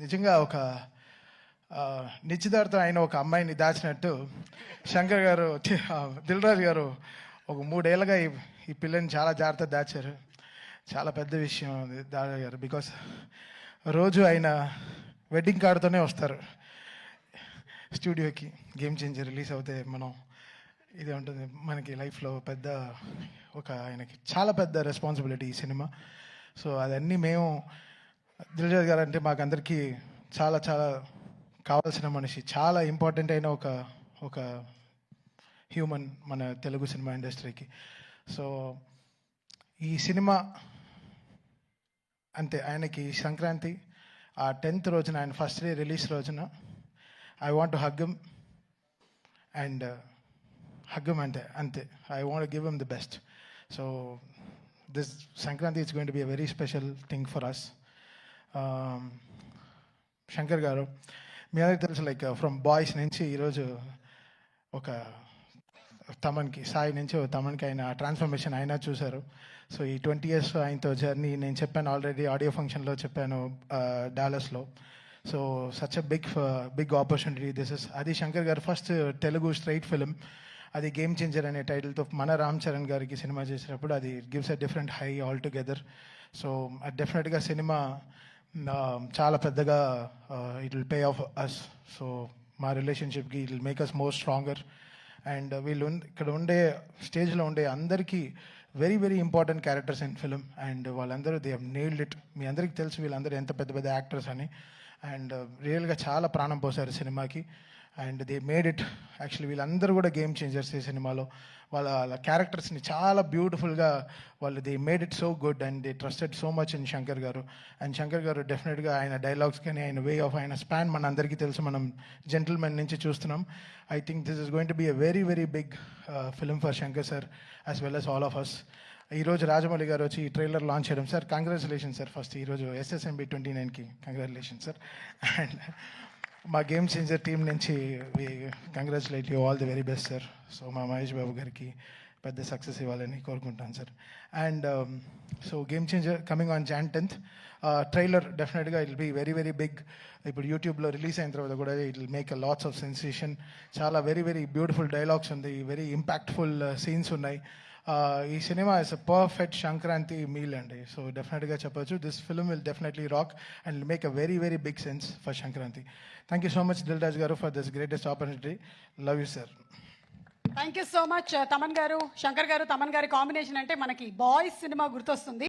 నిజంగా ఒక నిశ్చితార్థం అయిన ఒక అమ్మాయిని దాచినట్టు శంకర్ గారు ఛీ, దిల్ గారు ఒక మూడేళ్ళగా ఈ ఈ పిల్లని చాలా జాగ్రత్త దాచారు. చాలా పెద్ద విషయం అది దాచారు బికాస్ రోజు ఆయన వెడ్డింగ్ కార్డుతోనే వస్తారు. స్టూడియోకి గేమ్ చేంజర్ రిలీజ్ అవుతే మనం ఇది ఉంటుంది. మనకి లైఫ్లో పెద్ద ఒక ఆయనకి చాలా పెద్ద రెస్పాన్సిబిలిటీ ఈ సినిమా. సో అదన్నీ మేము దిల్జాద్ గారు అంటే మాకు అందరికీ చాలా చాలా కావాల్సిన మనిషి చాలా ఇంపార్టెంట్ అయిన ఒక ఒక హ్యూమన్ మన తెలుగు సినిమా ఇండస్ట్రీకి. సో ఈ సినిమా అంతే ఆయనకి సంక్రాంతి ఆ టెన్త్ రోజున ఆయన ఫస్ట్ డే రిలీజ్ రోజున ఐ వాంట్ టు హగ్గమ్ అండ్ హగ్గమ్ అంతే అంతే. I want give M the best. So this Sankranti it's going to be a very special thing for us. Um, Shankar గారు మీ అందరికి తెలుసు లైక్ ఫ్రమ్ బాయ్స్ నుంచి ఈరోజు ఒక తమన్కి సాయి నుంచి తమన్కి ఆయన ట్రాన్స్ఫర్మేషన్ అయినా చూశారు. సో ఈ ట్వంటీ ఇయర్స్ ఆయనతో జర్నీ నేను చెప్పాను ఆల్రెడీ ఆడియో ఫంక్షన్లో చెప్పాను డాలస్లో so such a big big opportunity this is అది Shankar garu first Telugu straight film అది గేమ్ చేంజర్ అనే టైటిల్తో మన రామ్ చరణ్ గారికి సినిమా చేసినప్పుడు అది gives a different high all together so డెఫినెట్గా సినిమా Mm-hmm. Um, చాలా పెద్దగా it will pay off us so మా రిలేషన్షిప్కి it will make us more stronger and వీళ్ళు ఇక్కడ ఉండే స్టేజ్లో ఉండే అందరికీ very very important characters in film and వాళ్ళందరూ దే హ్ నేల్డ్ ఇట్ మీ అందరికీ తెలుసు వీళ్ళందరూ ఎంత పెద్ద పెద్ద యాక్టర్స్ అని. అండ్ రియల్గా uh, చాలా ప్రాణం పోసారు సినిమాకి. And they made it. Actually వీళ్ళందరూ కూడా గేమ్ చేంజర్స్ ఈ సినిమాలో. వాళ్ళ వాళ్ళ క్యారెక్టర్స్ని చాలా బ్యూటిఫుల్గా వాళ్ళు they made it so good and they trusted so much in Shankar garu. And Shankar గారు డెఫినెట్గా ఆయన డైలాగ్స్ కానీ ఆయన వే ఆఫ్ ఆయన స్పాన్ మన అందరికీ తెలుసు. మనం జెంటిల్మెన్ నుంచి చూస్తున్నాం. I think this is going to be a very very big film for Shankar sir as well as all of us ఈరోజు రాజమౌళి గారు వచ్చి ఈ ట్రైలర్ లాంచ్ చేయడం. సార్ కంగ్రాచులేషన్ సార్ ఫస్ట్ ఈరోజు ఎస్ఎస్ఎంబి ట్వంటీ నైన్కి. Congratulation sir. అండ్ మా game changer team నుంచి we congratulate you all the very best sir. So మా మహేష్ బాబు గారికి పెద్ద సక్సెస్ ఇవ్వాలని కోరుకుంటాను sir. And so game changer coming on January tenth trailer డెఫినెట్గా it be very very big ఇప్పుడు యూట్యూబ్లో రిలీజ్ అయిన తర్వాత కూడా it will make a lots of sensation చాలా వెరీ వెరీ బ్యూటిఫుల్ డైలాగ్స్ ఉంది. వెరీ ఇంపాక్ట్ఫుల్ సీన్స్ ఉన్నాయి. ఈ cinema is a perfect Sankranti meal అండి. సో డెఫినెట్గా చెప్పొచ్చు. This film will definitely rock and make a very very big sense for Sankranti. Thank you so much Dilraj garu for this greatest opportunity love you sir thank you so much Thaman garu Shankar garu. Thaman గారి combination అంటే మనకి boys cinema గుర్తొస్తుంది.